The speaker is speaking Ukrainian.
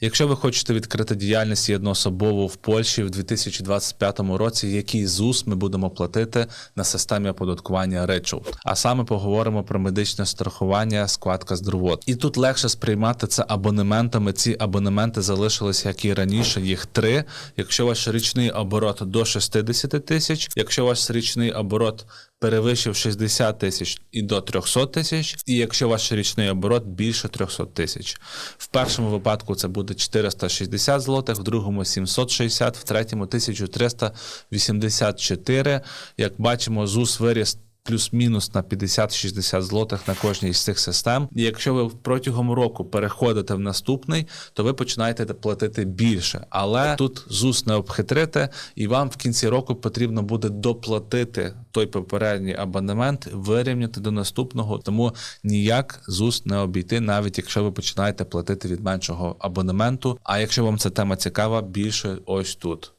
Якщо ви хочете відкрити діяльність єдноособово в Польщі в 2025 році, який ЗУС ми будемо платити на системі оподаткування речов? А саме поговоримо про медичне страхування, складка здоровот. І тут легше сприймати це абонементами. Ці абонементи залишилися як і раніше. Їх три. Якщо ваш річний оборот до 60 тисяч, якщо ваш річний оборот перевищив 60 тисяч і до 300 тисяч, і якщо ваш річний оборот більше 300 тисяч. В першому випадку це буде 460 злотих, в другому 760, в третьому 1384. Як бачимо, ЗУС виріс плюс-мінус на 50-60 злотих на кожній з цих систем. І якщо ви протягом року переходите в наступний, то ви починаєте платити більше. Але тут ЗУС не обхитрите, і вам в кінці року потрібно буде доплатити той попередній абонемент, вирівняти до наступного. Тому ніяк ЗУС не обійти, навіть якщо ви починаєте платити від меншого абонементу. А якщо вам ця тема цікава, більше ось тут.